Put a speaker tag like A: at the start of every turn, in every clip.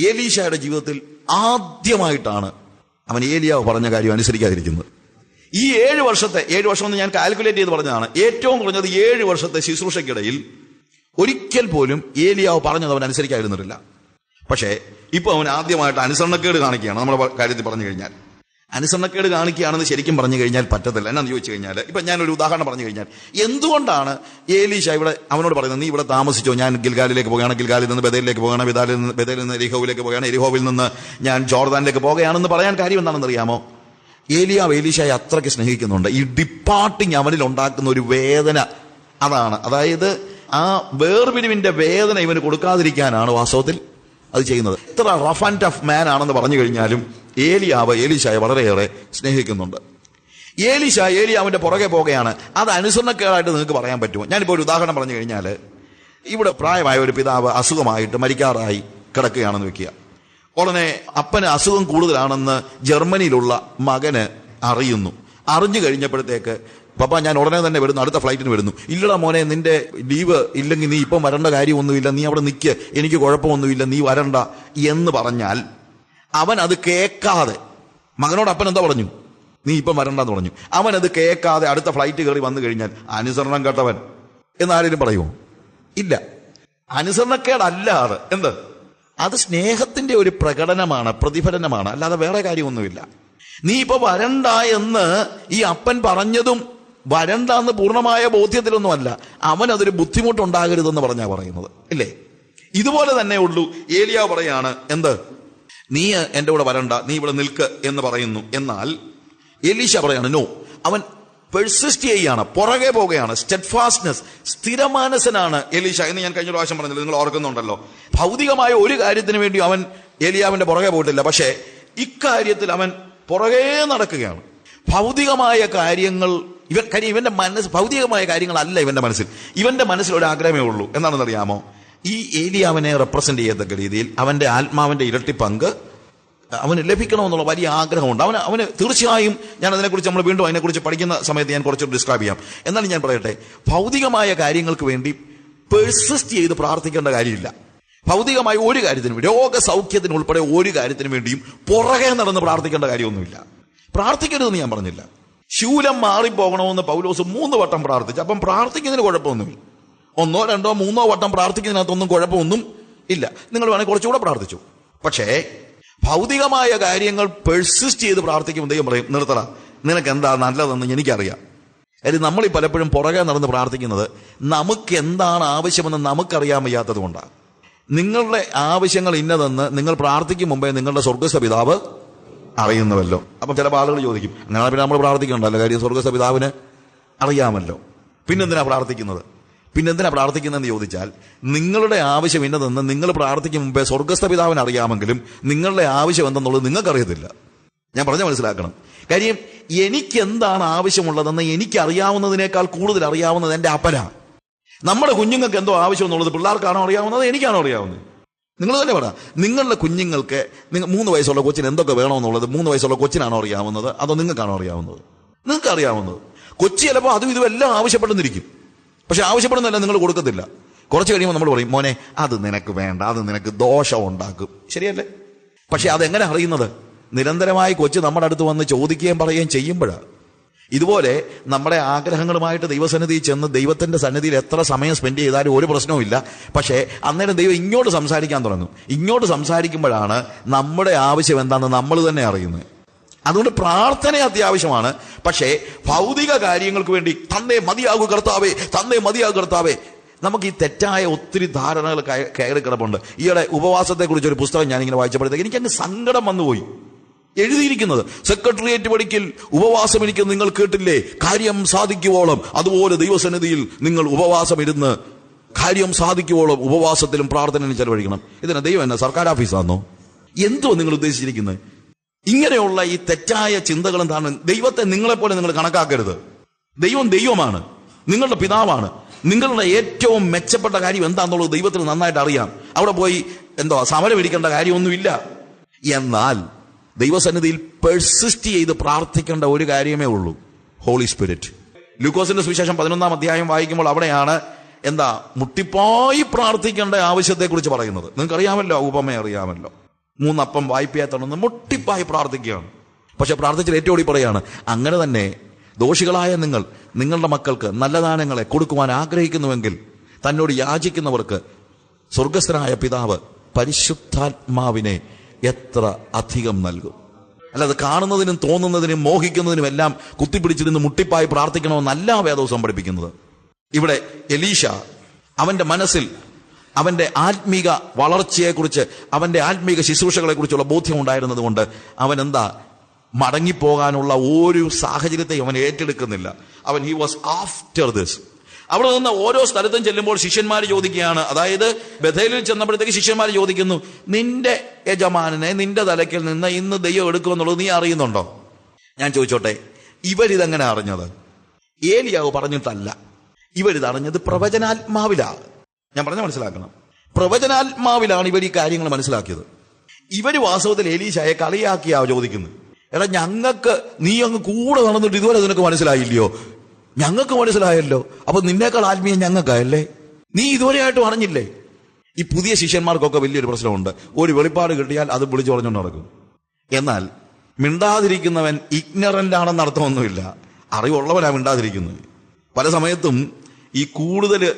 A: ഏലീഷയുടെ ജീവിതത്തിൽ ആദ്യമായിട്ടാണ് അവൻ ഏലിയാവ് പറഞ്ഞ കാര്യം അനുസരിക്കാതിരിക്കുന്നത്. ഈ ഏഴ് വർഷത്തെ ഏഴ് വർഷം എന്ന് ഞാൻ കാൽക്കുലേറ്റ് ചെയ്ത് പറഞ്ഞതാണ്. ഏറ്റവും കുറഞ്ഞത് ഏഴ് വർഷത്തെ ശുശ്രൂഷയ്ക്കിടയിൽ ഒരിക്കൽ പോലും ഏലിയാവ് പറഞ്ഞത് അവൻ അനുസരിക്കാതിരുന്നിട്ടില്ല. പക്ഷേ ഇപ്പൊ അവൻ ആദ്യമായിട്ട് അനുസരണക്കേട് കാണിക്കുകയാണ്. നമ്മുടെ കാര്യത്തിൽ പറഞ്ഞു കഴിഞ്ഞാൽ. അനുസരണക്കേട് കാണിക്കുകയാണെന്ന് ശരിക്കും പറഞ്ഞു കഴിഞ്ഞാൽ പറ്റത്തില്ല. എന്നാന്ന് ചോദിച്ചു കഴിഞ്ഞാൽ ഇപ്പൊ ഞാനൊരു ഉദാഹരണം പറഞ്ഞു കഴിഞ്ഞാൽ എന്തുകൊണ്ടാണ് ഏലീഷ ഇവിടെ അവനോട് പറയുന്നത് നീ ഇവിടെ താമസിച്ചോ? ഞാൻ ഗിൽഗാലിലേക്ക് പോകുകയാണ് ഗിൽഗാലിൽ നിന്ന് ബദലിലേക്ക് പോകുകയാണ് ബദാലിൽ നിന്ന് ബദലിൽ നിന്ന് എരിഹോവിലേക്ക് പോകുകയാണ് എരിഹോവിൽ നിന്ന് ഞാൻ ജോർദാനിലേക്ക് പോകുകയാണെന്ന് പറയാൻ കാര്യം എന്താണെന്ന് അറിയാമോ? ഏലിയാവ് ഏലീഷയെ അത്രയ്ക്ക് സ്നേഹിക്കുന്നുണ്ട്. ഈ ഡിപ്പാർട്ടിങ് അവനിൽ ഉണ്ടാക്കുന്ന ഒരു വേദന അതാണ്. അതായത് ആ വേർപിരിവിന്റെ വേദന ഇവന് കൊടുക്കാതിരിക്കാനാണ് വാസ്തവത്തിൽ അത് ചെയ്യുന്നത്. എത്ര റഫ് ആൻഡ് ടഫ് മാൻ ആണെന്ന് പറഞ്ഞു കഴിഞ്ഞാലും ഏലിയാവ് ഏലിശായ വളരെയേറെ സ്നേഹിക്കുന്നുണ്ട്. ഏലിശ ഏലിയാവിന്റെ പുറകെ പോകുകയാണ് അത് അനുസരണക്കേടായിട്ട് നിങ്ങൾക്ക് പറയാൻ പറ്റുമോ? ഞാനിപ്പോൾ ഒരു ഉദാഹരണം പറഞ്ഞു കഴിഞ്ഞാൽ ഇവിടെ പ്രായമായ ഒരു പിതാവ് അസുഖമായിട്ട് മരിക്കാറായി കിടക്കുകയാണെന്ന് വെക്കുക. ഉടനെ അപ്പന് അസുഖം കൂടുതലാണെന്ന് ജർമ്മനിയിലുള്ള മകന് അറിയുന്നു. അറിഞ്ഞു കഴിഞ്ഞപ്പോഴത്തേക്ക് പപ്പ ഞാൻ ഉടനെ തന്നെ വരുന്നു അടുത്ത ഫ്ലൈറ്റിന് വരുന്നു. ഇല്ലടാ മോനെ നിന്റെ ലീവ് ഇല്ലെങ്കിൽ നീ ഇപ്പം വരേണ്ട കാര്യമൊന്നുമില്ല. നീ അവിടെ നിൽക്കുക എനിക്ക് കുഴപ്പമൊന്നുമില്ല. നീ വരണ്ട. എന്ന് പറഞ്ഞാൽ അവൻ അത് കേൾക്കാതെ. മകനോട് അപ്പൻ എന്താ പറഞ്ഞു? നീ ഇപ്പം വരണ്ടെന്ന് പറഞ്ഞു. അവൻ അത് കേൾക്കാതെ അടുത്ത ഫ്ലൈറ്റ് കയറി വന്നു കഴിഞ്ഞാൽ അനുസരണം കേട്ടവൻ. എന്നാരെങ്കിലും പറയുമോ? ഇല്ല. അനുസരണക്കേടല്ലാതെ. എന്ത്? അത് സ്നേഹത്തിന്റെ ഒരു പ്രകടനമാണ് പ്രതിഫലനമാണ്. അല്ലാതെ വേറെ കാര്യമൊന്നുമില്ല. നീ ഇപ്പൊ വരണ്ട എന്ന് ഈ അപ്പൻ പറഞ്ഞതും വരണ്ട എന്ന് പൂർണമായ ബോധ്യത്തിലൊന്നുമല്ല. അവൻ അതൊരു ബുദ്ധിമുട്ടുണ്ടാകരുതെന്ന് പറഞ്ഞാ പറയുന്നത്. ഇല്ലേ? ഇതുപോലെ തന്നെ ഉള്ളൂ. ഏലിയ പറയാണ് എന്ത്? നീ എന്റെ കൂടെ വരണ്ട നീ ഇവിടെ നിൽക്ക് എന്ന് പറയുന്നു. എന്നാൽ എലീശ പറയാണ് നോ അവൻ പെർസിസ്റ്റ് ചെയ്യുകയാണ് പുറകെ പോകുകയാണ് സ്റ്റെഡ്ഫാസ്റ്റ്നെസ് സ്ഥിരമാനസനാണ് എലീശ. എന്ന് ഞാൻ കഴിഞ്ഞ പ്രാവശ്യം പറഞ്ഞില്ല നിങ്ങൾ ഓർക്കുന്നുണ്ടല്ലോ. ഭൗതികമായ ഒരു കാര്യത്തിന് വേണ്ടി അവൻ എലിയാവിന്റെ പുറകെ പോയിട്ടില്ല. പക്ഷേ ഇക്കാര്യത്തിൽ അവൻ പുറകെ നടക്കുകയാണ്. ഭൗതികമായ കാര്യങ്ങൾ ഇവൻ കാര്യം ഇവന്റെ മനസ്സ് ഭൗതികമായ കാര്യങ്ങളല്ല ഇവന്റെ മനസ്സിൽ. ഇവന്റെ മനസ്സിൽ ഒരു ആഗ്രഹമേ ഉള്ളൂ. എന്താണെന്ന് അറിയാമോ ഈ ഏലിയാവിനെ റെപ്രസെന്റ് ചെയ്യത്തക്ക രീതിയിൽ അവന്റെ ആത്മാവിന്റെ ഇരട്ടി പങ്ക് അവന് ലഭിക്കണമെന്നുള്ള വലിയ ആഗ്രഹമുണ്ട്. അവന് അവന് തീർച്ചയായും ഞാൻ അതിനെക്കുറിച്ച് നമ്മൾ വീണ്ടും അതിനെക്കുറിച്ച് പഠിക്കുന്ന സമയത്ത് ഞാൻ കുറച്ച് ഡിസ്ക്രൈബ് ചെയ്യാം. എന്നാലും ഞാൻ പറയട്ടെ ഭൗതികമായ കാര്യങ്ങൾക്ക് വേണ്ടി പെർസിസ്റ്റ് ചെയ്ത് പ്രാർത്ഥിക്കേണ്ട കാര്യമില്ല. ഭൗതികമായ ഒരു കാര്യത്തിനും രോഗസൗഖ്യത്തിന് ഉൾപ്പെടെ ഒരു കാര്യത്തിനും വേണ്ടിയും പുറകെ നടന്ന് പ്രാർത്ഥിക്കേണ്ട കാര്യമൊന്നുമില്ല. പ്രാർത്ഥിക്കരുതെന്ന് ഞാൻ പറഞ്ഞില്ല. ശൂലം മാറിപ്പോകണമെന്ന് പൗലോസ് മൂന്ന് വട്ടം പ്രാർത്ഥിച്ചു. അപ്പം പ്രാർത്ഥിക്കുന്നതിന് കുഴപ്പമൊന്നുമില്ല. ഒന്നോ രണ്ടോ മൂന്നോ വട്ടം പ്രാർത്ഥിക്കുന്നതിനകത്തൊന്നും കുഴപ്പമൊന്നും ഇല്ല. നിങ്ങൾ വേണമെങ്കിൽ കുറച്ചുകൂടെ പ്രാർത്ഥിച്ചു. പക്ഷേ ഭൗതികമായ കാര്യങ്ങൾ പെർസിസ്റ്റ് ചെയ്ത് പ്രാർത്ഥിക്കുമ്പോൾ ദൈവം പറയും നിർത്തട നിനക്ക് എന്താ നല്ലതെന്ന് എനിക്കറിയാം. കാര്യം നമ്മൾ പലപ്പോഴും പുറകെ നടന്ന് പ്രാർത്ഥിക്കുന്നത് നമുക്ക് എന്താണ് ആവശ്യമെന്ന് നമുക്കറിയാൻ വയ്യാത്തത് കൊണ്ടാണ്. നിങ്ങളുടെ ആവശ്യങ്ങൾ ഇന്നതെന്ന് നിങ്ങൾ പ്രാർത്ഥിക്കും മുമ്പേ നിങ്ങളുടെ സ്വർഗസ്വ പിതാവ് അറിയുന്നുവല്ലോ. അപ്പം ചില ആളുകൾ ചോദിക്കും അങ്ങനെ പിന്നെ നമ്മൾ പ്രാർത്ഥിക്കണ്ടല്ലോ കാര്യം സ്വർഗസ്വ പിതാവിന് അറിയാമല്ലോ. പിന്നെന്തിനാ പ്രാർത്ഥിക്കുന്നത്? പിന്നെന്തിനാ പ്രാർത്ഥിക്കുന്നതെന്ന് ചോദിച്ചാൽ നിങ്ങളുടെ ആവശ്യം ഇന്നതെന്ന് നിങ്ങൾ പ്രാർത്ഥിക്കും മുമ്പേ സ്വർഗസ്ഥ പിതാവിന് അറിയാമെങ്കിലും നിങ്ങളുടെ ആവശ്യം എന്തെന്നുള്ളത് നിങ്ങൾക്കറിയത്തില്ല. ഞാൻ പറഞ്ഞ മനസ്സിലാക്കണം. കാര്യം എനിക്ക് എന്താണ് ആവശ്യമുള്ളതെന്ന് എനിക്ക് അറിയാവുന്നതിനേക്കാൾ കൂടുതൽ അറിയാവുന്നത് എന്റെ അപ്പനാ. നമ്മുടെ കുഞ്ഞുങ്ങൾക്ക് എന്തോ ആവശ്യം എന്നുള്ളത് പിള്ളേർക്കാണോ അറിയാവുന്നത് എനിക്കാണോ അറിയാവുന്നത്? നിങ്ങൾ തന്നെ പറ നിങ്ങളുടെ കുഞ്ഞുങ്ങൾക്ക് നിങ്ങൾ മൂന്ന് വയസ്സുള്ള കൊച്ചിന് എന്തൊക്കെ വേണമെന്നുള്ളത് മൂന്ന് വയസ്സുള്ള കൊച്ചിനാണോ അറിയാവുന്നത് അതോ നിങ്ങൾക്കാണോ അറിയാവുന്നത്? നിങ്ങൾക്ക് അറിയാവുന്നത് കൊച്ചി ചിലപ്പോൾ അതും ഇതും എല്ലാം ആവശ്യപ്പെടുന്നിരിക്കും പക്ഷെ ആവശ്യപ്പെടുന്നതല്ല നിങ്ങൾ കൊടുക്കത്തില്ല. കുറച്ച് കഴിയുമ്പോൾ നമ്മൾ പറയും മോനെ അത് നിനക്ക് വേണ്ട അത് നിനക്ക് ദോഷം ഉണ്ടാക്കും. ശരിയല്ലേ? പക്ഷെ അതെങ്ങനെ അറിയുന്നത്? നിരന്തരമായി കൊച്ചു നമ്മുടെ അടുത്ത് വന്ന് ചോദിക്കുകയും പറയുകയും ചെയ്യുമ്പോഴാണ് ഇതുപോലെ നമ്മുടെ ആഗ്രഹങ്ങളുമായിട്ട് ദൈവസന്നിധിയിൽ ചെന്ന് ദൈവത്തിന്റെ സന്നിധിയിൽ എത്ര സമയം സ്പെൻഡ് ചെയ്താലും ഒരു പ്രശ്നവുമില്ല പക്ഷേ അന്നേരം ദൈവം ഇങ്ങോട്ട് സംസാരിക്കാൻ തുടങ്ങും. ഇങ്ങോട്ട് സംസാരിക്കുമ്പോഴാണ് നമ്മുടെ ആവശ്യം എന്താണെന്ന് നമ്മൾ തന്നെ അറിയുന്നത്. അതുകൊണ്ട് പ്രാർത്ഥന അത്യാവശ്യമാണ്. പക്ഷേ ഭൗതിക കാര്യങ്ങൾക്ക് വേണ്ടി തന്നെ മതിയാകൂ കർത്താവേ തന്നെ മതിയാകൂ കർത്താവേ. നമുക്ക് ഈ തെറ്റായ ഒത്തിരി ധാരണകൾ കയ- കയറി കിടപ്പുണ്ട്. ഈയിടെ ഉപവാസത്തെക്കുറിച്ച് ഒരു പുസ്തകം ഞാനിങ്ങനെ വായിച്ചപ്പോഴത്തേക്ക് എനിക്ക് അങ്ങ് സങ്കടം വന്നുപോയി എഴുതിയിരിക്കുന്നത് സെക്രട്ടേറിയറ്റ് പഠിക്കൽ ഉപവാസം എനിക്ക് നിങ്ങൾ കേട്ടില്ലേ? കാര്യം സാധിക്കുവോളം അതുപോലെ ദൈവസന്നിധിയിൽ നിങ്ങൾ ഉപവാസം ഇരുന്ന് കാര്യം സാധിക്കുവോളം ഉപവാസത്തിലും പ്രാർത്ഥനയിലും ചെലവഴിക്കണം. ഇതിനെ ദൈവം എന്നെ സർക്കാർ ഓഫീസാണോ എന്തോ നിങ്ങൾ ഉദ്ദേശിച്ചിരിക്കുന്നത് ഇങ്ങനെയുള്ള ഈ തെറ്റായ ചിന്തകളും താണ് ദൈവത്തെ നിങ്ങളെപ്പോലെ നിങ്ങൾ കണക്കാക്കരുത്. ദൈവം ദൈവമാണ്. നിങ്ങളുടെ പിതാവാണ്. നിങ്ങളുടെ ഏറ്റവും മെച്ചപ്പെട്ട കാര്യം എന്താണെന്നുള്ളത് ദൈവത്തിന് നന്നായിട്ട് അറിയാം. അവിടെ പോയി എന്തോ സമരം ഇടിക്കേണ്ട കാര്യമൊന്നുമില്ല. എന്നാൽ ദൈവസന്നിധിയിൽ പെർസിസ്റ്റ് ചെയ്ത് പ്രാർത്ഥിക്കേണ്ട ഒരു കാര്യമേ ഉള്ളൂ. ഹോളി സ്പിരിറ്റ് ലൂക്കോസിന്റെ സുവിശേഷം പതിനൊന്നാം അധ്യായം വായിക്കുമ്പോൾ അവിടെയാണ് എന്താ? മുട്ടിപ്പായി പ്രാർത്ഥിക്കേണ്ട ആവശ്യത്തെക്കുറിച്ച് പറയുന്നത്. നിങ്ങൾക്ക് അറിയാമല്ലോ ആ ഉപമ അറിയാമല്ലോ. മൂന്നപ്പം വായ്പയായി തുടർന്ന് മുട്ടിപ്പായി പ്രാർത്ഥിക്കുകയാണ്. പക്ഷെ പ്രാർത്ഥിച്ചിൽ ഏറ്റവും കൂടി പറയാണ് അങ്ങനെ തന്നെ ദോഷികളായ നിങ്ങൾ നിങ്ങളുടെ മക്കൾക്ക് നല്ല ദാനങ്ങളെ കൊടുക്കുവാൻ ആഗ്രഹിക്കുന്നുവെങ്കിൽ തന്നോട് യാചിക്കുന്നവർക്ക് സ്വർഗസ്ഥനായ പിതാവ് പരിശുദ്ധാത്മാവിനെ എത്ര അധികം നൽകും? അല്ലാതെ കാണുന്നതിനും തോന്നുന്നതിനും മോഹിക്കുന്നതിനും എല്ലാം കുത്തിപ്പിടിച്ചിരുന്ന് മുട്ടിപ്പായി പ്രാർത്ഥിക്കണമെന്നല്ല വേദവും പഠിപ്പിക്കുന്നത് ഇവിടെ എലീഷ അവന്റെ മനസ്സിൽ അവന്റെ ആത്മീക വളർച്ചയെക്കുറിച്ച് അവന്റെ ആത്മീക ശുശ്രൂഷകളെക്കുറിച്ചുള്ള ബോധ്യം ഉണ്ടായിരുന്നത് കൊണ്ട് അവൻ എന്താ മടങ്ങിപ്പോകാനുള്ള ഒരു സാഹചര്യത്തെയും അവൻ ഏറ്റെടുക്കുന്നില്ല. അവൻ ഹി വാസ് ആഫ്റ്റർ ദിസ് അവിടെ നിന്ന് ഓരോ സ്ഥലത്തും ചെല്ലുമ്പോൾ ശിഷ്യന്മാർ ചോദിക്കുകയാണ് അതായത് ബഥേലിൽ ചെന്നപ്പോഴത്തേക്ക് ശിഷ്യന്മാർ ചോദിക്കുന്നു നിന്റെ യജമാനനെ നിന്റെ തലയ്ക്കിൽ നിന്ന് ഇന്ന് ദൈവം എടുക്കുമെന്നുള്ളത് നീ അറിയുന്നുണ്ടോ? ഞാൻ ചോദിച്ചോട്ടെ ഇവരിതെങ്ങനെ അറിഞ്ഞത്? ഏലിയാവ് പറഞ്ഞിട്ടല്ല. ഇവരിതറിഞ്ഞത് പ്രവചനാത്മാവിലാണ്. ഞാൻ പറഞ്ഞ മനസ്സിലാക്കണം. പ്രവചനാത്മാവിലാണ് ഇവർ ഈ കാര്യങ്ങൾ മനസ്സിലാക്കിയത്. ഇവർ വാസ്തവത്തിൽ ഏലീശായെ കളിയാക്കിയാ ചോദിക്കുന്നു എടാ ഞങ്ങൾക്ക് നീ അങ്ങ് കൂടെ നടന്നിട്ട് ഇതുവരെ നിനക്ക് മനസ്സിലായില്ലയോ? ഞങ്ങൾക്ക് മനസ്സിലായല്ലോ. അപ്പൊ നിന്നേക്കാൾ ആത്മീയം ഞങ്ങൾക്കായല്ലേ? നീ ഇതുവരെ ഇതുവരെയായിട്ടും അറിഞ്ഞില്ലേ? ഈ പുതിയ ശിഷ്യന്മാർക്കൊക്കെ വലിയൊരു പ്രശ്നമുണ്ട്. ഒരു വെളിപ്പാട് കിട്ടിയാൽ അത് വിളിച്ചു പറഞ്ഞുകൊണ്ട് നടക്കും. എന്നാൽ മിണ്ടാതിരിക്കുന്നവൻ ഇഗ്നറന്റ് ആണെന്ന് അർത്ഥമൊന്നുമില്ല അറിവുള്ളവനാണ് മിണ്ടാതിരിക്കുന്നത്. പല സമയത്തും ഈ കൂടുതൽ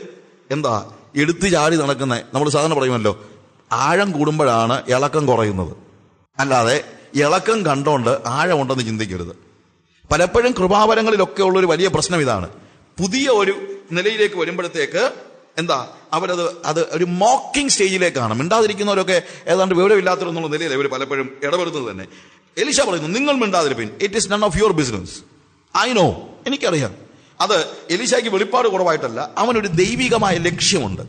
A: എന്താ എടുത്തു ചാടി നടക്കുന്നത് നമ്മൾ സാധാരണ പറയുമല്ലോ ആഴം കൂടുമ്പോഴാണ് ഇളക്കം കുറയുന്നത്. അല്ലാതെ ഇളക്കം കണ്ടോണ്ട് ആഴമുണ്ടെന്ന് ചിന്തിക്കരുത്. പലപ്പോഴും കൃപാവരങ്ങളിലൊക്കെ ഉള്ളൊരു വലിയ പ്രശ്നം ഇതാണ്. പുതിയ ഒരു നിലയിലേക്ക് വരുമ്പോഴത്തേക്ക് എന്താ അവരത് അത് ഒരു മോക്കിംഗ് സ്റ്റേജിലേക്കാണ്. മിണ്ടാതിരിക്കുന്നവരൊക്കെ ഏതാണ്ട് വിവരമില്ലാത്തവരെന്നുള്ള നിലയിൽ അവർ പലപ്പോഴും ഇടപെടുന്നത് തന്നെ. എലിഷ പറയുന്നു നിങ്ങൾ മിണ്ടാതിരിപ്പിൻ. It is none of your business I know എനിക്കറിയാം. അത് എലിശായ്ക്ക് വെളിപ്പാട് കുറവായിട്ടല്ല അവനൊരു ദൈവികമായ ലക്ഷ്യമുണ്ട്.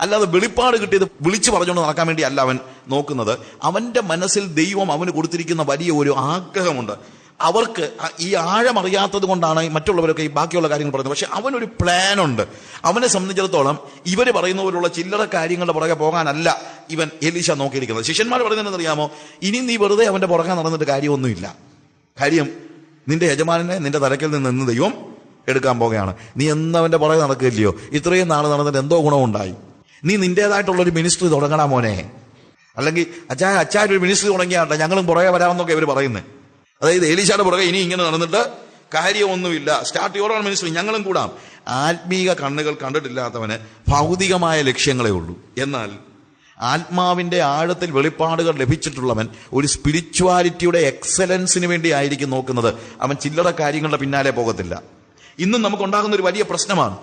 A: അല്ലാതെ വെളിപ്പാട് കിട്ടിയത് വിളിച്ചു പറഞ്ഞുകൊണ്ട് നടക്കാൻ വേണ്ടി അല്ല അവൻ നോക്കുന്നത്. അവന്റെ മനസ്സിൽ ദൈവം അവന് കൊടുത്തിരിക്കുന്ന വലിയ ഒരു ആഗ്രഹമുണ്ട്. അവർക്ക് ഈ ആഴമറിയാത്തത് കൊണ്ടാണ് മറ്റുള്ളവരൊക്കെ ഈ ബാക്കിയുള്ള കാര്യങ്ങൾ പറയുന്നത്. പക്ഷെ അവനൊരു പ്ലാൻ ഉണ്ട് അവനെ സംബന്ധിച്ചിടത്തോളം ഇവർ പറയുന്ന പോലുള്ള ചില്ലറ കാര്യങ്ങളുടെ പുറകെ പോകാനല്ല ഇവൻ എലീശ നോക്കിയിരിക്കുന്നത്. ശിഷ്യന്മാർ അറിയാമോ? ഇനി നീ വെറുതെ അവന്റെ പുറകെ നടന്നിട്ട് കാര്യമൊന്നുമില്ല. കാര്യം നിന്റെ യജമാനെ നിന്റെ തലക്കിൽ നിന്ന് നിന്ന് ദൈവം എടുക്കാൻ പോകുകയാണ് നീ എന്നവന്റെ പുറകെ നടക്കില്ലയോ ഇത്രയും നാൾ നടന്നിട്ട് എന്തോ ഗുണമുണ്ടായി. നീ നിന്റേതായിട്ടുള്ളൊരു മിനിസ്ട്രി തുടങ്ങണ മോനെ. അല്ലെങ്കിൽ അച്ചായ അച്ചായ ഒരു മിനിസ്ട്രി തുടങ്ങിയാട്ടെ ഞങ്ങളും പുറകെ വരാമെന്നൊക്കെ ഇവർ പറയുന്നത് അതായത് എലീശയുടെ പുറകെ ഇനി ഇങ്ങനെ നടന്നിട്ട് കാര്യമൊന്നുമില്ല. സ്റ്റാർട്ട് യുവർ മിനിസ്ട്രി ഞങ്ങളും കൂടാം. ആത്മീക കണ്ണുകൾ കണ്ടിട്ടില്ലാത്തവന് ഭൗതികമായ ലക്ഷ്യങ്ങളേ ഉള്ളൂ. എന്നാൽ ആത്മാവിന്റെ ആഴത്തിൽ വെളിപ്പാടുകൾ ലഭിച്ചിട്ടുള്ളവൻ ഒരു സ്പിരിച്വാലിറ്റിയുടെ എക്സലൻസിന് വേണ്ടി ആയിരിക്കും നോക്കുന്നത്. അവൻ ചില്ലറ കാര്യങ്ങളുടെ പിന്നാലെ പോകത്തില്ല. ഇന്നും നമുക്കുണ്ടാകുന്ന ഒരു വലിയ പ്രശ്നമാണ്.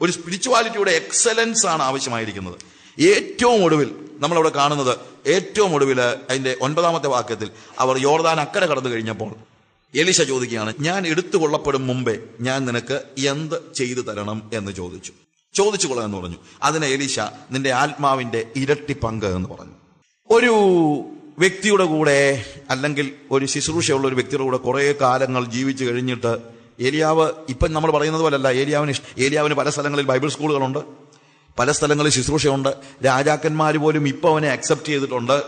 A: ഒരു സ്പിരിച്വാലിറ്റിയുടെ എക്സലൻസ് ആണ് ആവശ്യമായിരിക്കുന്നത്. ഏറ്റവും ഒടുവിൽ നമ്മളവിടെ കാണുന്നത് ഏറ്റവും ഒടുവിൽ അതിന്റെ ഒൻപതാമത്തെ വാക്യത്തിൽ അവർ യോർദാൻ അക്കരെ കടന്നു കഴിഞ്ഞപ്പോൾ എലിശ ചോദിക്കുകയാണ് ഞാൻ എടുത്തു കൊള്ളപ്പെടും മുമ്പേ ഞാൻ നിനക്ക് എന്ത് ചെയ്തു തരണം? എന്ന് ചോദിച്ചു. ചോദിച്ചു കൊള്ളാം എന്ന് പറഞ്ഞു. അതിന് എലിശ നിന്റെ ആത്മാവിന്റെ ഇരട്ടി പങ്ക് എന്ന് പറഞ്ഞു. ഒരു വ്യക്തിയുടെ കൂടെ അല്ലെങ്കിൽ ഒരു ശുശ്രൂഷയുള്ള ഒരു വ്യക്തിയുടെ കൂടെ കുറേ കാലങ്ങൾ ജീവിച്ചു കഴിഞ്ഞിട്ട് ഏലിയാവ് ഇപ്പം നമ്മൾ പറയുന്നത് പോലല്ല. ഏലിയാവിന് ഏലിയാവിന് പല സ്ഥലങ്ങളിൽ ബൈബിൾ സ്കൂളുകളുണ്ട്. പല സ്ഥലങ്ങളിൽ ശുശ്രൂഷയുണ്ട്. രാജാക്കന്മാർ പോലും ഇപ്പോൾ അവനെ അക്സെപ്റ്റ് ചെയ്തിട്ടുണ്ട്.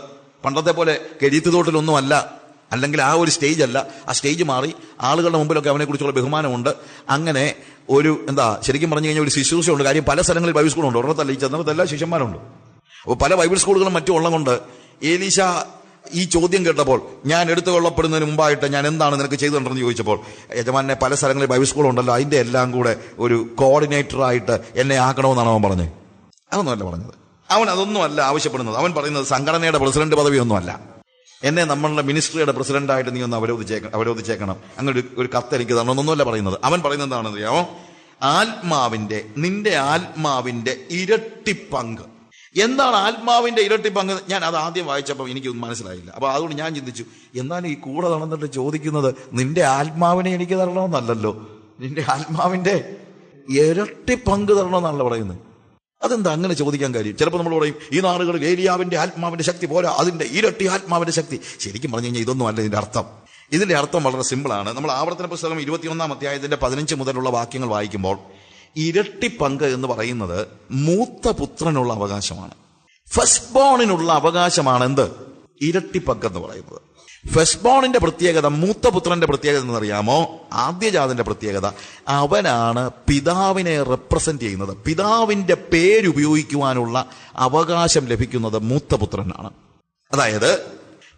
A: പണ്ടത്തെ പോലെ കെരീത്ത് തോട്ടിലൊന്നുമല്ല. അല്ലെങ്കിൽ ആ ഒരു സ്റ്റേജ് അല്ല. ആ സ്റ്റേജ് മാറി. ആളുകളുടെ മുമ്പിലൊക്കെ അവനെക്കുറിച്ചുള്ള ബഹുമാനമുണ്ട്. അങ്ങനെ ഒരു എന്താ ശരിക്കും പറഞ്ഞു കഴിഞ്ഞാൽ ഒരു ശുശ്രൂഷയുണ്ട്. കാര്യം പല സ്ഥലങ്ങളിൽ ബൈബിൾ സ്കൂളുണ്ട്. ഒരിടത്തല്ല ഈ എല്ലാ ശിഷ്യന്മാരുണ്ട്. അപ്പോൾ പല ബൈബിൾ സ്കൂളുകളും മറ്റും ഉള്ളതുകൊണ്ട് ഏലീശ ഈ ചോദ്യം കേട്ടപ്പോൾ ഞാൻ എടുത്തു കൊള്ളപ്പെടുന്നതിന് മുമ്പായിട്ട് ഞാൻ എന്താണ് നിനക്ക് ചെയ്തിട്ടുണ്ടെന്ന് ചോദിച്ചപ്പോൾ യജമാനെ പല സ്ഥലങ്ങളിൽ ബൈബിൾ സ്കൂളുണ്ടല്ലോ അതിന്റെ എല്ലാം കൂടെ ഒരു കോർഡിനേറ്ററായിട്ട് എന്നെ ആക്കണമെന്നാണ് അവൻ പറഞ്ഞത്. അതൊന്നുമല്ല പറഞ്ഞത്. അവൻ അതൊന്നുമല്ല ആവശ്യപ്പെടുന്നത്. അവൻ പറയുന്നത് സംഘടനയുടെ പ്രസിഡന്റ് പദവിയൊന്നുമല്ല. എന്നെ നമ്മളുടെ മിനിസ്ട്രിയുടെ പ്രസിഡന്റായിട്ട് നീ ഒന്ന് അവരോധിച്ചേക്കണം അവരോധിച്ചേക്കണം. അങ്ങനെ ഒരു കത്ത് എനിക്ക് തരണമെന്നൊന്നുമല്ല പറയുന്നത്. അവൻ പറയുന്നത് എന്താണെന്ന് അറിയാമോ ആത്മാവിന്റെ നിന്റെ ആത്മാവിന്റെ ഇരട്ടി പങ്ക്. എന്താണ് ആത്മാവിന്റെ ഇരട്ടി പങ്ക്? ഞാൻ അത് ആദ്യം വായിച്ചപ്പോൾ എനിക്ക് മനസ്സിലായില്ല. അപ്പോൾ അതുകൊണ്ട് ഞാൻ ചിന്തിച്ചു എന്നാലും ഈ കൂടെ നടന്നിട്ട് ചോദിക്കുന്നത്? നിന്റെ ആത്മാവിനെ എനിക്ക് തരണമെന്നല്ലല്ലോ. നിന്റെ ആത്മാവിന്റെ ഇരട്ടി പങ്ക് തരണമെന്നാണല്ലോ പറയുന്നത്. അതെന്താ അങ്ങനെ ചോദിക്കാൻ കാര്യം? ചിലപ്പോൾ നമ്മൾ പറയും ഈ നാടുകളിൽ ഏലിയാവിന്റെ ആത്മാവിന്റെ ശക്തി പോരാ അതിന്റെ ഇരട്ടി ആത്മാവിന്റെ ശക്തി. ശരിക്കും പറഞ്ഞു കഴിഞ്ഞാൽ ഇതൊന്നും അല്ല ഇതിന്റെ അർത്ഥം. ഇതിന്റെ അർത്ഥം വളരെ സിമ്പിളാണ് നമ്മൾ ആവർത്തന പുസ്തകം ഇരുപത്തിയൊന്നാം അധ്യായത്തിന്റെ പതിനഞ്ച് മുതലുള്ള വാക്യങ്ങൾ വായിക്കുമ്പോൾ ഇരട്ടി പങ്ക് എന്ന് പറയുന്നത് മൂത്ത പുത്രനുള്ള അവകാശമാണ്. ഫസ്റ്റ് ബോണിനുള്ള അവകാശമാണ് എന്ത്? ഇരട്ടി പങ്ക് എന്ന് പറയുന്നത്. ഫസ്റ്റ് ബോണിന്റെ പ്രത്യേകത മൂത്ത പുത്രന്റെ പ്രത്യേകത എന്നറിയാമോ? ആദ്യജാതന്റെ പ്രത്യേകത അവനാണ് പിതാവിനെ റെപ്രസെന്റ് ചെയ്യുന്നത്. പിതാവിന്റെ പേരുപയോഗിക്കുവാനുള്ള അവകാശം ലഭിക്കുന്നത് മൂത്ത പുത്രനാണ്. അതായത്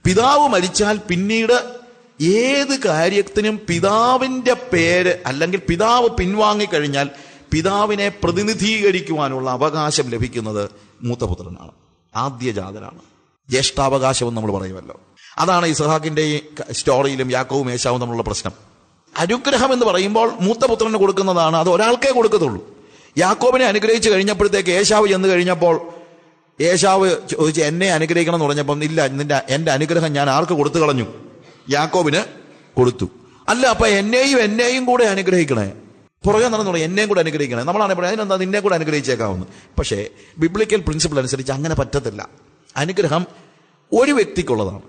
A: പിതാവ് മരിച്ചാൽ പിന്നീട് ഏത് കാര്യത്തിനും പിതാവിന്റെ പേര് അല്ലെങ്കിൽ പിതാവ് പിൻവാങ്ങിക്കഴിഞ്ഞാൽ പിതാവിനെ പ്രതിനിധീകരിക്കുവാനുള്ള അവകാശം ലഭിക്കുന്നത് മൂത്തപുത്രനാണ്. ആദ്യജാതനാണ് ജ്യേഷ്ഠാവകാശം എന്ന് നമ്മൾ പറയുമല്ലോ. അതാണ് ഇസഹാക്കിന്റെ സഹാക്കിന്റെ സ്റ്റോറിയിലും യാക്കോവും ഏശാവും തമ്മിലുള്ള പ്രശ്നം. അനുഗ്രഹം എന്ന് പറയുമ്പോൾ മൂത്തപുത്രന് കൊടുക്കുന്നതാണ് അത് ഒരാൾക്കേ കൊടുക്കത്തുള്ളൂ. യാക്കോബിനെ അനുഗ്രഹിച്ചു കഴിഞ്ഞപ്പോഴത്തേക്ക് ഏശാവ് ചെന്ന് കഴിഞ്ഞപ്പോൾ ഏശാവ് ചോദിച്ച് എന്നെ അനുഗ്രഹിക്കണം എന്ന് പറഞ്ഞപ്പം ഇല്ല നിന്റെ എന്റെ അനുഗ്രഹം ഞാൻ ആർക്ക് കൊടുത്തു കളഞ്ഞു? യാക്കോബിന് കൊടുത്തു. അല്ല അപ്പൊ എന്നെയും എന്നെയും കൂടെ അനുഗ്രഹിക്കണേ. പുറകെ നടന്നു തുടങ്ങി എന്നെയും കൂടെ അനുഗ്രഹിക്കണം. നമ്മളാണ് പറയുന്നത് അതിനെന്താ നിന്നെ കൂടെ അനുഗ്രഹിച്ചേക്കാവുന്നു. പക്ഷേ ബിബ്ലിക്കൽ പ്രിൻസിപ്പിൾ അനുസരിച്ച് അങ്ങനെ പറ്റത്തില്ല. അനുഗ്രഹം ഒരു വ്യക്തിക്കുള്ളതാണ്.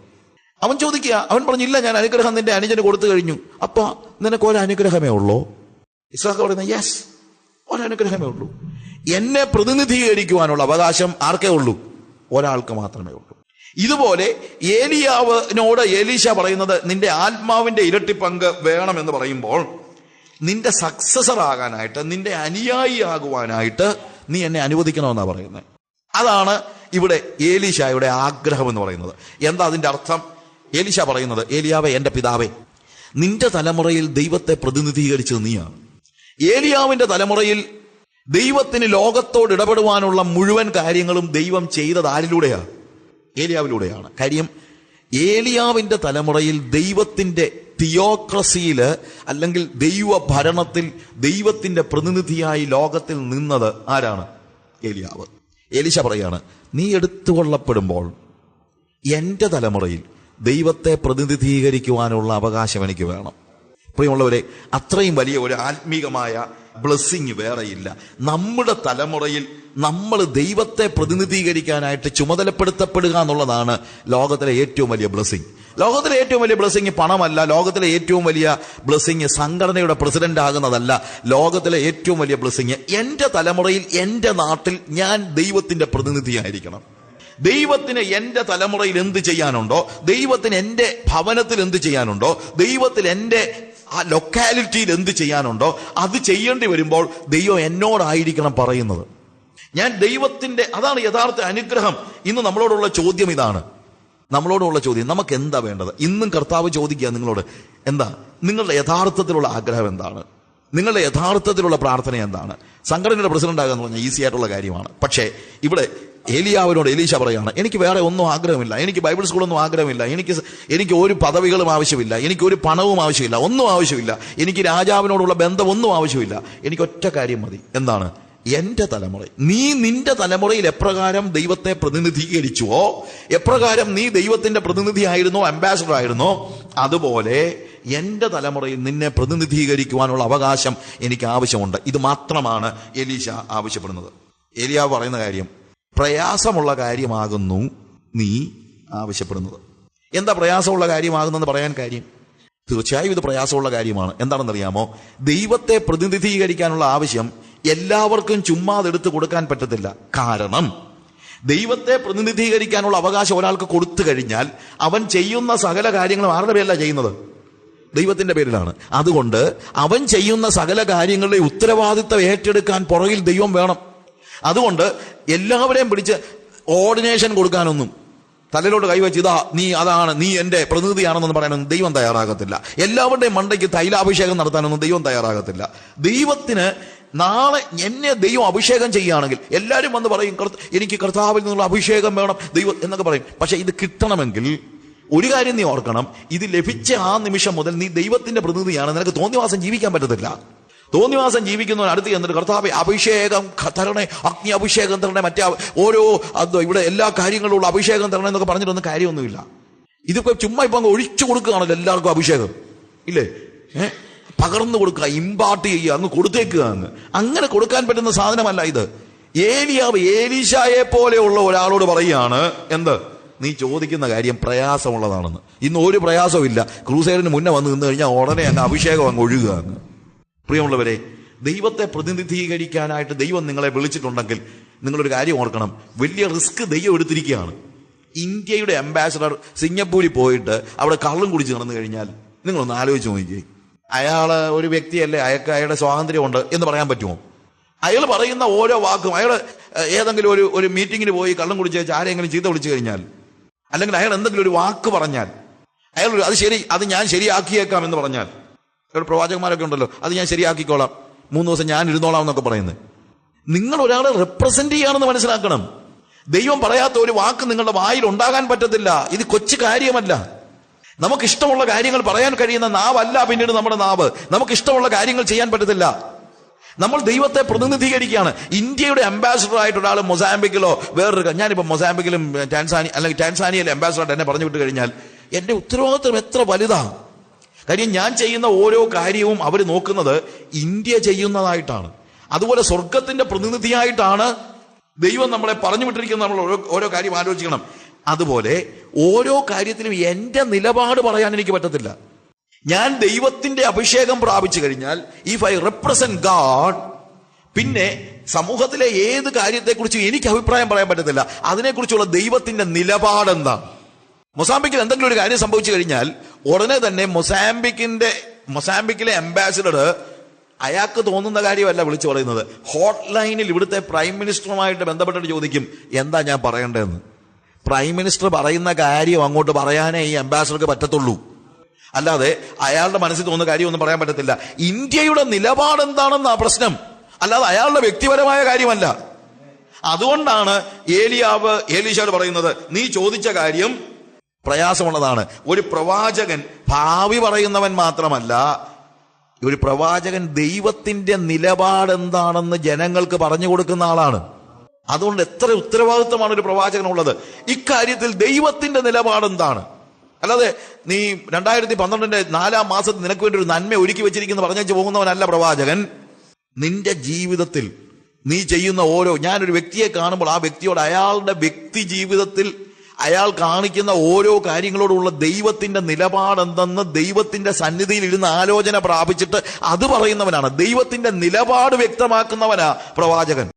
A: അവൻ ചോദിക്കുക അവൻ പറഞ്ഞില്ല ഞാൻ അനുഗ്രഹം നിന്റെ അനുജന് കൊടുത്തു കഴിഞ്ഞു. അപ്പൊ നിനക്ക് ഒരു അനുഗ്രഹമേ ഉള്ളൂ? ഇസ്ലാഖ് പറയുന്നത് യെസ് ഒരനുഗ്രഹമേ ഉള്ളൂ. എന്നെ പ്രതിനിധീകരിക്കുവാനുള്ള അവകാശം ആർക്കേ ഉള്ളൂ? ഒരാൾക്ക് മാത്രമേ ഉള്ളൂ. ഇതുപോലെ ഏലിയാവിനോട് ഏലീശ പറയുന്നത് നിന്റെ ആത്മാവിന്റെ ഇരട്ടി പങ്ക് വേണമെന്ന് പറയുമ്പോൾ നിന്റെ സക്സസർ ആകാനായിട്ട് നിന്റെ അനുയായി ആകുവാനായിട്ട് നീ എന്നെ അനുവദിക്കണമെന്നാണ് പറയുന്നത് അതാണ് ഇവിടെ ഏലീശായുടെ ആഗ്രഹം എന്ന് പറയുന്നത്. എന്താ അതിന്റെ അർത്ഥം? ഏലീഷ പറയുന്നത് ഏലിയാവെ എന്റെ പിതാവേ നിന്റെ തലമുറയിൽ ദൈവത്തെ പ്രതിനിധീകരിച്ചത് നീയാണ്. ഏലിയാവിന്റെ തലമുറയിൽ ദൈവത്തിന് ലോകത്തോട് ഇടപെടുവാനുള്ള മുഴുവൻ കാര്യങ്ങളും ദൈവം ചെയ്തത് ആരിലൂടെയാണ്? ഏലിയാവിലൂടെയാണ്. കാര്യം ഏലിയാവിന്റെ തലമുറയിൽ ദൈവത്തിന്റെ തിയോക്രസിയിൽ അല്ലെങ്കിൽ ദൈവ ഭരണത്തിൽ ദൈവത്തിന്റെ പ്രതിനിധിയായി ലോകത്തിൽ നിന്നത് ആരാണ്? ഏലിയാവ്. ഏലിശ പറയാണ് നീ എടുത്തുകൊള്ളപ്പെടുമ്പോൾ എന്റെ തലമുറയിൽ ദൈവത്തെ പ്രതിനിധീകരിക്കുവാനുള്ള അവകാശം എനിക്ക് വേണം. പ്രിയമുള്ളവരെ അത്രയും വലിയ ഒരു ആത്മീകമായ ബ്ലെസ്സിങ് വേറെയില്ല. നമ്മുടെ തലമുറയിൽ നമ്മൾ ദൈവത്തെ പ്രതിനിധീകരിക്കാനായിട്ട് ചുമതലപ്പെടുത്തപ്പെടുക എന്നുള്ളതാണ് ലോകത്തിലെ ഏറ്റവും വലിയ ബ്ലെസ്സിങ്. ലോകത്തിലെ ഏറ്റവും വലിയ ബ്ലെസ്സിങ് പണമല്ല ലോകത്തിലെ ഏറ്റവും വലിയ ബ്ലെസ്സിങ് സംഘടനയുടെ പ്രസിഡന്റ് ആകുന്നതല്ല. ലോകത്തിലെ ഏറ്റവും വലിയ ബ്ലെസ്സിങ് എന്റെ തലമുറയിൽ എന്റെ നാട്ടിൽ ഞാൻ ദൈവത്തിന്റെ പ്രതിനിധിയായിരിക്കണം. ദൈവത്തിന് എന്റെ തലമുറയിൽ എന്ത് ചെയ്യാനുണ്ടോ ദൈവത്തിന് എന്റെ ഭവനത്തിൽ എന്ത് ചെയ്യാനുണ്ടോ ദൈവത്തിൽ എന്റെ ആ ലൊക്കാലിറ്റിയിൽ എന്ത് ചെയ്യാനുണ്ടോ അത് ചെയ്യേണ്ടി വരുമ്പോൾ ദൈവം എന്നോടായിരിക്കണം പറയുന്നത്. ഞാൻ ദൈവത്തിന്റെ അതാണ് യഥാർത്ഥ അനുഗ്രഹം. ഇന്ന് നമ്മളോടുള്ള ചോദ്യം ഇതാണ്. നമ്മളോടുള്ള ചോദ്യം നമുക്ക് എന്താ വേണ്ടത്? ഇന്നും കർത്താവ് ചോദിക്കുക നിങ്ങളോട് എന്താ? നിങ്ങളുടെ യഥാർത്ഥത്തിലുള്ള ആഗ്രഹം എന്താണ്? നിങ്ങളുടെ യഥാർത്ഥത്തിലുള്ള പ്രാർത്ഥന എന്താണ്? സംഘടനയുടെ പ്രസിഡന്റ് ആകുക എന്ന് പറഞ്ഞാൽ ഈസി ആയിട്ടുള്ള കാര്യമാണ്. പക്ഷേ ഇവിടെ ഏലിയാവിനോട് എലീശ പറയാണ് എനിക്ക് വേറെ ഒന്നും ആഗ്രഹമില്ല. എനിക്ക് ബൈബിൾ സ്കൂളൊന്നും ആഗ്രഹമില്ല. എനിക്ക് എനിക്ക് ഒരു പദവികളും ആവശ്യമില്ല. എനിക്ക് ഒരു പണവും ആവശ്യമില്ല. ഒന്നും ആവശ്യമില്ല. എനിക്ക് രാജാവിനോടുള്ള ബന്ധമൊന്നും ആവശ്യമില്ല. എനിക്ക് ഒറ്റ കാര്യം മതി. എന്താണ്? എന്റെ തലമുറ. നീ നിന്റെ തലമുറയിൽ എപ്രകാരം ദൈവത്തെ പ്രതിനിധീകരിച്ചുവോ? എപ്രകാരം നീ ദൈവത്തിന്റെ പ്രതിനിധി ആയിരുന്നോ അംബാസഡർ ആയിരുന്നോ? അതുപോലെ എന്റെ തലമുറയിൽ നിന്നെ പ്രതിനിധീകരിക്കുവാനുള്ള അവകാശം എനിക്ക് ആവശ്യമുണ്ട്. ഇത് മാത്രമാണ് എലീശ ആവശ്യപ്പെടുന്നത്. എലിയാവ് പറയുന്ന കാര്യം പ്രയാസമുള്ള കാര്യമാകുന്നു നീ ആവശ്യപ്പെടുന്നത്. എന്താ പ്രയാസമുള്ള കാര്യമാകുന്നെന്ന് പറയാൻ കാര്യം? തീർച്ചയായും ഇത് പ്രയാസമുള്ള കാര്യമാണ്. എന്താണെന്നറിയാമോ? ദൈവത്തെ പ്രതിനിധീകരിക്കാനുള്ള ആവശ്യം എല്ലാവർക്കും ചുമ്മാതെടുത്ത് കൊടുക്കാൻ പറ്റത്തില്ല. കാരണം ദൈവത്തെ പ്രതിനിധീകരിക്കാനുള്ള അവകാശം ഒരാൾക്ക് കൊടുത്തു കഴിഞ്ഞാൽ അവൻ ചെയ്യുന്ന സകല കാര്യങ്ങളും ആരുടെ പേരല്ല ചെയ്യുന്നത്? ദൈവത്തിന്റെ പേരിലാണ്. അതുകൊണ്ട് അവൻ ചെയ്യുന്ന സകല കാര്യങ്ങളുടെ ഉത്തരവാദിത്തം ഏറ്റെടുക്കാൻ പുറകിൽ ദൈവം വേണം. അതുകൊണ്ട് എല്ലാവരെയും പിടിച്ച് ഓർഡിനേഷൻ കൊടുക്കാനൊന്നും തലയിലോട്ട് കൈവച്ച് ഇതാ നീ അതാണ് നീ എന്റെ പ്രതിനിധിയാണെന്നൊന്നും പറയാനൊന്നും ദൈവം തയ്യാറാകത്തില്ല. എല്ലാവരുടെയും മണ്ടയ്ക്ക് തൈലാഭിഷേകം നടത്താനൊന്നും ദൈവം തയ്യാറാകത്തില്ല. ദൈവത്തിന് നാളെ എന്നെ ദൈവം അഭിഷേകം ചെയ്യുകയാണെങ്കിൽ എല്ലാവരും വന്ന് പറയും എനിക്ക് കർത്താവിൽ നിന്നുള്ള അഭിഷേകം വേണം ദൈവം എന്നൊക്കെ പറയും. പക്ഷെ ഇത് കിട്ടണമെങ്കിൽ ഒരു കാര്യം നീ ഓർക്കണം ഇത് ലഭിച്ച ആ നിമിഷം മുതൽ നീ ദൈവത്തിന്റെ പ്രതിനിധിയാണ്. നിനക്ക് തോന്നിവാസം ജീവിക്കാൻ പറ്റത്തില്ല. തോന്നിവാസം ജീവിക്കുന്നവൻ അടുത്ത് ചെന്നിട്ട് കർത്താവ് അഭിഷേകം തരണേ അഗ്നി അഭിഷേകം തരണേ മറ്റേ ഓരോ അതോ ഇവിടെ എല്ലാ കാര്യങ്ങളുള്ള അഭിഷേകം തരണേ എന്നൊക്കെ പറഞ്ഞിട്ടൊന്നും കാര്യമൊന്നുമില്ല. ഇതൊക്കെ ചുമ്മാ ഇപ്പൊ അങ്ങ് ഒഴിച്ചു കൊടുക്കുകയാണല്ലോ എല്ലാവർക്കും അഭിഷേകം. ഇല്ലേ? ഏ? പകർന്നു കൊടുക്കുക ഇമ്പാർട്ട് ചെയ്യുക അങ്ങ് കൊടുത്തേക്കുക അങ്ങ്. അങ്ങനെ കൊടുക്കാൻ പറ്റുന്ന സാധനമല്ല ഇത്. ഏലിയാവ് ഏലീശായെ പോലെയുള്ള ഒരാളോട് പറയുകയാണ് എന്ത്? നീ ചോദിക്കുന്ന കാര്യം പ്രയാസമുള്ളതാണെന്ന്. ഇന്ന് ഒരു പ്രയാസവും ഇല്ല ക്രൂസൈഡിന് മുന്നേ വന്ന് നിന്ന് കഴിഞ്ഞാൽ ഉടനെ അങ്ങ് അഭിഷേകം അങ്ങ് ഒഴുകുക അങ്ങ്. പ്രിയമുള്ളവരെ ദൈവത്തെ പ്രതിനിധീകരിക്കാനായിട്ട് ദൈവം നിങ്ങളെ വിളിച്ചിട്ടുണ്ടെങ്കിൽ നിങ്ങളൊരു കാര്യം ഓർക്കണം. വലിയ റിസ്ക് ദൈവം എടുത്തിരിക്കുകയാണ്. ഇന്ത്യയുടെ അംബാസഡർ സിംഗപ്പൂരിൽ പോയിട്ട് അവിടെ കള്ളും കുടിച്ച് നടന്നു കഴിഞ്ഞാൽ നിങ്ങളൊന്ന് ആലോചിച്ച് നോക്കിക്കേ. അയാൾ ഒരു വ്യക്തിയല്ലേ? അയാൾക്ക് അയാളുടെ സ്വാതന്ത്ര്യമുണ്ട് എന്ന് പറയാൻ പറ്റുമോ? അയാൾ പറയുന്ന ഓരോ വാക്കും അയാൾ ഏതെങ്കിലും ഒരു ഒരു മീറ്റിങ്ങിന് പോയി കള്ളം കുടിച്ച് വെച്ച് ആരെങ്കിലും ചീത്ത വിളിച്ചു കഴിഞ്ഞാൽ അല്ലെങ്കിൽ അയാൾ എന്തെങ്കിലും ഒരു വാക്ക് പറഞ്ഞാൽ അയാൾ അത് ശരി അത് ഞാൻ ശരിയാക്കിയേക്കാം എന്ന് പറഞ്ഞാൽ അയാൾ പ്രവാചകന്മാരൊക്കെ ഉണ്ടല്ലോ അത് ഞാൻ ശരിയാക്കിക്കോളാം. മൂന്ന് ദിവസം ഞാൻ ഇരുന്നോളാം എന്നൊക്കെ പറയുന്നത്. നിങ്ങൾ ഒരാളെ റെപ്രസെന്റ് ചെയ്യാണെന്ന് മനസ്സിലാക്കണം. ദൈവം പറയാത്ത ഒരു വാക്ക് നിങ്ങളുടെ വായിൽ ഉണ്ടാകാൻ പറ്റത്തില്ല. ഇത് കൊച്ചു കാര്യമല്ല. നമുക്ക് ഇഷ്ടമുള്ള കാര്യങ്ങൾ പറയാൻ കഴിയുന്ന നാവല്ല പിന്നീട് നമ്മുടെ നാവ്. നമുക്കിഷ്ടമുള്ള കാര്യങ്ങൾ ചെയ്യാൻ പറ്റത്തില്ല. നമ്മൾ ദൈവത്തെ പ്രതിനിധീകരിക്കുകയാണ്. ഇന്ത്യയുടെ അംബാസിഡർ ആയിട്ട് ഒരാൾ മൊസാംബിക്കിലോ വേറൊരു ഞാനിപ്പോൾ മൊസാമ്പിക്കിലും ടാൻസാനി അല്ലെങ്കിൽ ടാൻസാനിയയിലെ അംബാസിഡർ എന്നെ പറഞ്ഞു വിട്ട് കഴിഞ്ഞാൽ എന്റെ ഉത്തരവാദിത്വം എത്ര വലുതാണ് കാര്യം ഞാൻ ചെയ്യുന്ന ഓരോ കാര്യവും അവർ നോക്കുന്നത് ഇന്ത്യ ചെയ്യുന്നതായിട്ടാണ്. അതുപോലെ സ്വർഗത്തിന്റെ പ്രതിനിധിയായിട്ടാണ് ദൈവം നമ്മളെ പറഞ്ഞു വിട്ടിരിക്കുന്ന നമ്മൾ ഓരോ ഓരോ കാര്യം ആലോചിക്കണം. അതുപോലെ ഓരോ കാര്യത്തിലും എന്റെ നിലപാട് പറയാൻ എനിക്ക് പറ്റത്തില്ല. ഞാൻ ദൈവത്തിന്റെ അഭിഷേകം പ്രാപിച്ചു കഴിഞ്ഞാൽ ഇഫ് ഐ റെപ്രസെന്റ് ഗാഡ് പിന്നെ സമൂഹത്തിലെ ഏത് കാര്യത്തെക്കുറിച്ചും എനിക്ക് അഭിപ്രായം പറയാൻ പറ്റത്തില്ല. അതിനെക്കുറിച്ചുള്ള ദൈവത്തിന്റെ നിലപാടെന്താണ് മൊസാമ്പിക്കിൽ എന്തെങ്കിലും ഒരു കാര്യം സംഭവിച്ചു കഴിഞ്ഞാൽ ഉടനെ തന്നെ മൊസാംബിക്കിന്റെ മൊസാമ്പിക്കിലെ അംബാസിഡർ അയാൾക്ക് തോന്നുന്ന കാര്യമല്ല വിളിച്ചു പറയുന്നത്. ഹോട്ട് ലൈനിൽ ഇവിടുത്തെ പ്രൈം മിനിസ്റ്ററുമായിട്ട് ബന്ധപ്പെട്ടിട്ട് ചോദിക്കും എന്താ ഞാൻ പറയേണ്ടതെന്ന്? പ്രൈം മിനിസ്റ്റർ പറയുന്ന കാര്യം അങ്ങോട്ട് പറയാനേ ഈ അംബാസിഡർക്ക് പറ്റത്തുള്ളൂ. അല്ലാതെ അയാളുടെ മനസ്സിൽ തോന്നുന്ന കാര്യമൊന്നും പറയാൻ പറ്റത്തില്ല. ഇന്ത്യയുടെ നിലപാട് എന്താണെന്നാ പ്രശ്നം. അല്ലാതെ അയാളുടെ വ്യക്തിപരമായ കാര്യമല്ല. അതുകൊണ്ടാണ് ഏലിയാവ് ഏലീശാവ് പറയുന്നത് നീ ചോദിച്ച കാര്യം പ്രയാസമുള്ളതാണ്. ഒരു പ്രവാചകൻ ഭാവി പറയുന്നവൻ മാത്രമല്ല ഒരു പ്രവാചകൻ ദൈവത്തിന്റെ നിലപാട് എന്താണെന്ന് ജനങ്ങൾക്ക് പറഞ്ഞു കൊടുക്കുന്ന ആളാണ്. അതുകൊണ്ട് എത്ര ഉത്തരവാദിത്വമാണ് ഒരു പ്രവാചകനുള്ളത്? ഇക്കാര്യത്തിൽ ദൈവത്തിന്റെ നിലപാട് എന്താണ് അല്ലാതെ നീ രണ്ടായിരത്തി പന്ത്രണ്ടിന്റെ നാലാം മാസത്തിൽ നിനക്ക് വേണ്ടി ഒരു നന്മ ഒരുക്കി വെച്ചിരിക്കുന്നു പറഞ്ഞു പോകുന്നവനല്ല പ്രവാചകൻ. നിന്റെ ജീവിതത്തിൽ നീ ചെയ്യുന്ന ഓരോ ഞാനൊരു വ്യക്തിയെ കാണുമ്പോൾ ആ വ്യക്തിയോട് അയാളുടെ വ്യക്തി ജീവിതത്തിൽ അയാൾ കാണിക്കുന്ന ഓരോ കാര്യങ്ങളോടുള്ള ദൈവത്തിന്റെ നിലപാടെന്തെന്ന് ദൈവത്തിന്റെ സന്നിധിയിൽ ഇരുന്ന് ആലോചന പ്രാപിച്ചിട്ട് അത് പറയുന്നവനാണ്. ദൈവത്തിന്റെ നിലപാട് വ്യക്തമാക്കുന്നവനാ പ്രവാചകൻ.